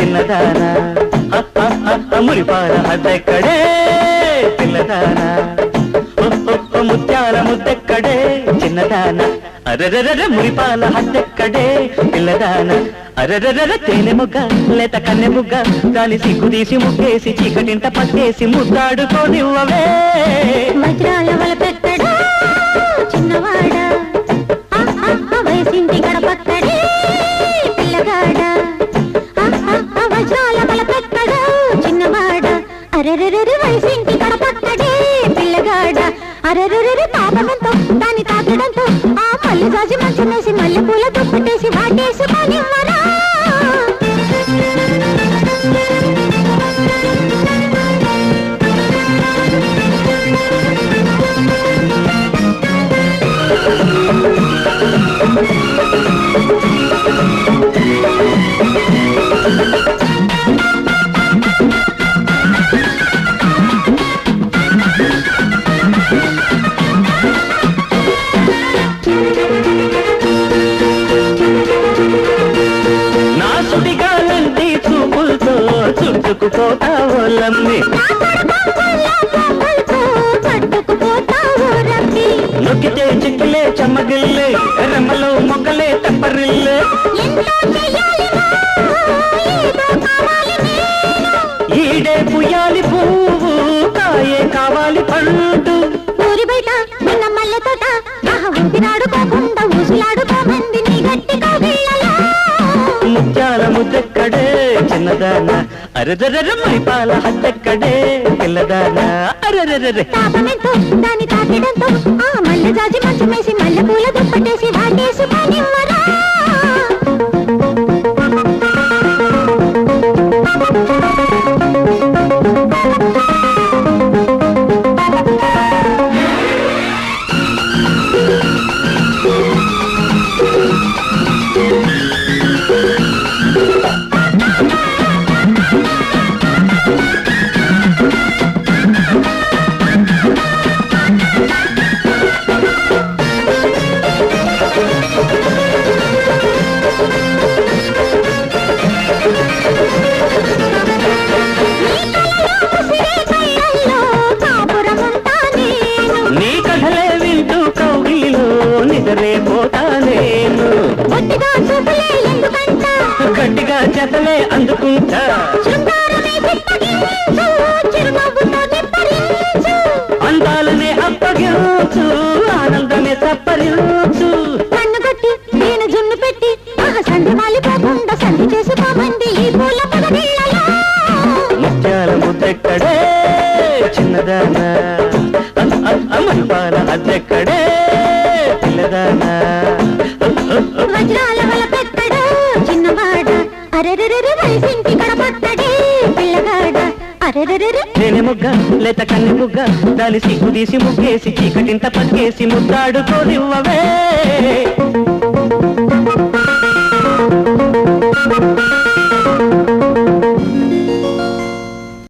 చిన్నదాన. మురిపాల అద్దెక్కడే పిల్లదాన. ముత్యాల ముద్దెక్కడే చిన్నదాన. అరరర మురిపాల అద్దెక్కడే పిల్లదాన. అరరర తేనె లేత కన్నె ముగ్గ. దాని ముగ్గేసి చీకటింట పట్టేసి ముద్దాడుకోనివ్వవే మద్రా వజ్రాల వలపెక్కడా చిన్నవాడ అరెరెరెరి వయసింటి గడపక్కడే పిల్లగాడ అరెరెరెరి పాపమంతో దాన్ని తాకడంతో ఆ మల్లి జాజి మంచమేసి మల్లె పూల దుప్పటేసి వాటేసుకొని మరా చుట్టుకుపోతావో లమ్మి? నొక్కితే చిక్కులే చెమ్మగిల్లే రెమ్మలో మొగ్గలే తెప్పరిల్లే. ఈడే పుయ్యాలి పువ్వు కాయే కావాలి పండు. అరదర మైపాల హద్దెక్కడే పిల్లదాన అరరరే తాపమెంతో దాని తాకిడంతో ఆ మల్లె జాజి మంచమేసి మల్లె పూల దుప్పటేసి వాటేసుకొని మరా గట్టిగా జతలే అందుకుంటా. అందాలనే అప్పగించు ఆనందమే సప్పరించు కన్ను కొట్టి నేను జున్ను పెట్టి సంధి మాలిపోకుండా సంధి చేసుకోమంది ఈ పూల పొదగిళ్ళలో ముత్యాల ముద్దెక్కడే చిన్నదాన. అమ్మపాల అద్దెక్కడే. అరెరెరెరె వయసింటి పిల్లగాడ. అరెరెరెరె. ముగ్గ లేత కన్ను ముగ్గ దాని సిగ్గు తీసి ముగ్గేసి చీకటింత పక్కేసి ముద్దాడుకోనివ్వవే